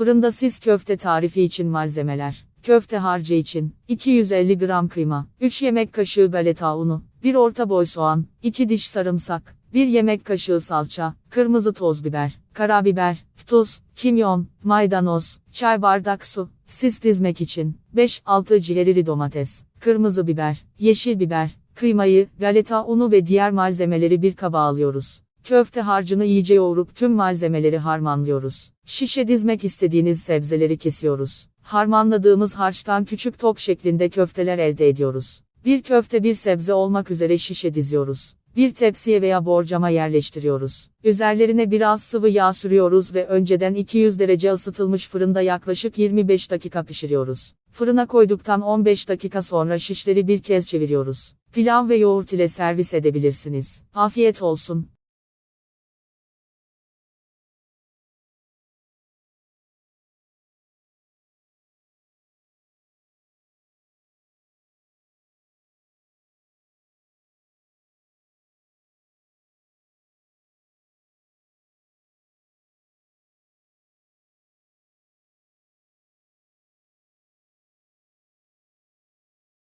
Fırında siz köfte tarifi için malzemeler. Köfte harcı için 250 gram kıyma, 3 yemek kaşığı galeta unu, 1 orta boy soğan, 2 diş sarımsak, 1 yemek kaşığı salça, kırmızı toz biber, karabiber, tuz, kimyon, maydanoz, çay bardak su. Siz dizmek için 5-6 ciğerili domates, kırmızı biber, yeşil biber, kıymayı, galeta unu ve diğer malzemeleri bir kaba alıyoruz. Köfte harcını iyice yoğurup tüm malzemeleri harmanlıyoruz. Şişe dizmek istediğiniz sebzeleri kesiyoruz. Harmanladığımız harçtan küçük top şeklinde köfteler elde ediyoruz. Bir köfte bir sebze olmak üzere şişe diziyoruz. Bir tepsiye veya borcama yerleştiriyoruz. Üzerlerine biraz sıvı yağ sürüyoruz ve önceden 200 derece ısıtılmış fırında yaklaşık 25 dakika pişiriyoruz. Fırına koyduktan 15 dakika sonra şişleri bir kez çeviriyoruz. Pilav ve yoğurt ile servis edebilirsiniz. Afiyet olsun.